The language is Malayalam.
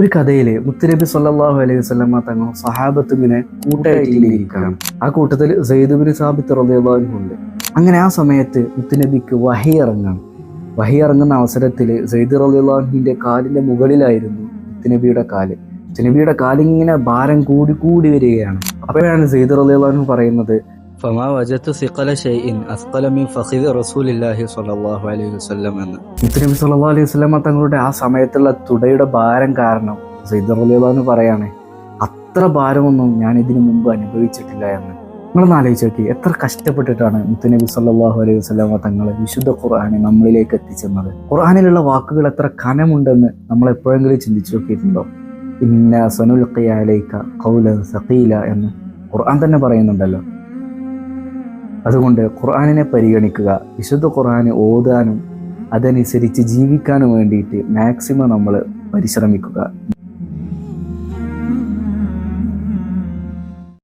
ഒരു കഥയിൽ മുത്തുനബി സല്ലാഹു അലൈഹി വസല്ലമ തങ്ങൾ സഹാബത്ത് ഇങ്ങനെ കൂട്ടായിട്ടിരിക്കുകയാണ്. ആ കൂട്ടത്തിൽ സയ്യിദുബിൻ സാബിത്ത് ഉണ്ട്. അങ്ങനെ ആ സമയത്ത് മുത്തുനബിക്ക് വഹി ഇറങ്ങാണ്. വഹി ഇറങ്ങുന്ന അവസരത്തിൽ സയ്യിദ് റലിയുള്ളാഹിന്റെ കാലിന്റെ മുകളിലായിരുന്നു മുത്തുനബിയുടെ കാൽ. മുത്തുനബിയുടെ കാലിങ്ങനെ ഭാരം കൂടി കൂടി വരികയാണ്. അപ്പോഴാണ് സയ്യിദ് റളിയല്ലാഹു പറയുന്നത് فما وجدت ثقل شيء اثقل من فخذ رسول الله صلى الله عليه وسلم എന്ന്. صلى സല്ലല്ലാഹു അലൈഹി വസല്ലം തങ്ങളുടെ ആ സമയത്തുള്ള തുടയുടെ ഭാരം കാരണം സയ്യിദ് റളിയല്ലാഹു അൻഹു പറയാണ് അത്ര ഭാരമൊന്നും ഞാൻ ഇതിനു മുമ്പ് അനുഭവിച്ചിട്ടില്ല എന്ന്. നിങ്ങൾ ആലോചിച്ച് നോക്കി എത്ര കഷ്ടപ്പെട്ടിട്ടാണ് മുത്തനബി സല്ലാഹു അലൈഹി വസ്ലാമ തങ്ങൾ വിശുദ്ധ ഖുർആാനെ നമ്മളിലേക്ക് എത്തിച്ചെന്നത്. ഖുർആാനിലുള്ള വാക്കുകൾ എത്ര കനമുണ്ടെന്ന് നമ്മൾ എപ്പോഴെങ്കിലും ചിന്തിച്ചു നോക്കിയിട്ടുണ്ടോ? ഇന്ന സനുൽ കൗല സഖീല എന്ന് ഖുർആൻ തന്നെ പറയുന്നുണ്ടല്ലോ. അതുകൊണ്ട് ഖുർആാനിനെ പരിഗണിക്കുക വിശുദ്ധ ഖുർആാന് ഓതാനും അതനുസരിച്ച് ജീവിക്കാനും വേണ്ടിയിട്ട് മാക്സിമം നമ്മൾ പരിശ്രമിക്കുക.